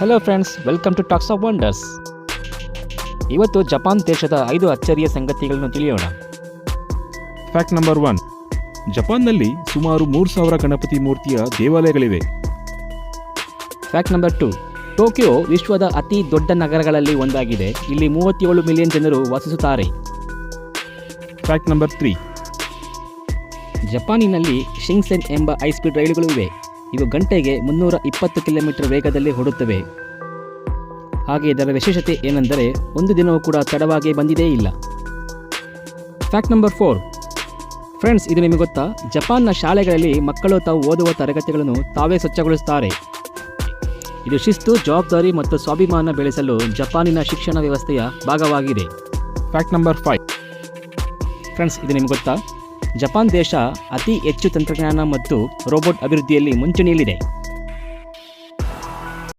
Hello friends welcome to talks of wonders ಇವತ್ತು Japan ದೇಶದ ಐದು ಅಚ್ಚರಿಯ ಸಂಗತಿಗಳನ್ನು ತಿಳಿಯೋಣ. ಫ್ಯಾಕ್ಟ್ ನಂಬರ್ ಒನ್ ಜಪಾನ್ನಲ್ಲಿ ಸುಮಾರು ಮೂರು ಸಾವಿರ ಗಣಪತಿ ಮೂರ್ತಿಯ ದೇವಾಲಯಗಳಿವೆ. ಫ್ಯಾಕ್ಟ್ ನಂಬರ್ ಟು ಟೋಕಿಯೋ ವಿಶ್ವದ ಅತಿ ದೊಡ್ಡ ನಗರಗಳಲ್ಲಿ ಒಂದಾಗಿದೆ. ಇಲ್ಲಿ ಮೂವತ್ತೇಳು ಮಿಲಿಯನ್ ಜನರು ವಾಸಿಸುತ್ತಾರೆ. ಫ್ಯಾಕ್ಟ್ ನಂಬರ್ ತ್ರೀ ಜಪಾನಿನಲ್ಲಿ ಶಿಂಗ್ಸೆನ್ ಎಂಬ ಹೈ ಸ್ಪೀಡ್ ರೈಲುಗಳು ಇವೆ. ಇವು ಗಂಟೆಗೆ ಮುನ್ನೂರ ಇಪ್ಪತ್ತು ಕಿಲೋಮೀಟರ್ ವೇಗದಲ್ಲಿ ಓಡುತ್ತವೆ. ಹಾಗೆ ಇದರ ವಿಶೇಷತೆ ಏನೆಂದರೆ ಒಂದು ದಿನವೂ ಕೂಡ ತಡವಾಗಿ ಬಂದಿದೇ ಇಲ್ಲ. ಫ್ಯಾಕ್ಟ್ ನಂಬರ್ ಫೋರ್ ಫ್ರೆಂಡ್ಸ್ ಇದು ನಿಮಗೆ ಗೊತ್ತಾ? ಜಪಾನ್ನ ಶಾಲೆಗಳಲ್ಲಿ ಮಕ್ಕಳು ತಾವು ಓದುವ ತರಗತಿಗಳನ್ನು ತಾವೇ ಸ್ವಚ್ಛಗೊಳಿಸುತ್ತಾರೆ. ಇದು ಶಿಸ್ತು, ಜವಾಬ್ದಾರಿ ಮತ್ತು ಸ್ವಾಭಿಮಾನ ಬೆಳೆಸಲು ಜಪಾನಿನ ಶಿಕ್ಷಣ ವ್ಯವಸ್ಥೆಯ ಭಾಗವಾಗಿದೆ. ಫ್ಯಾಕ್ಟ್ ನಂಬರ್ ಫೈವ್ ಫ್ರೆಂಡ್ಸ್ ಇದು ನಿಮಗೆ ಗೊತ್ತಾ? ಜಪಾನ್ ದೇಶ ಅತಿ ಹೆಚ್ಚು ತಂತ್ರಜ್ಞಾನ ಮತ್ತು ರೋಬೋಟ್ ಅಭಿವೃದ್ಧಿಯಲ್ಲಿ ಮುಂಚೂಣಿಯಲ್ಲಿದೆ.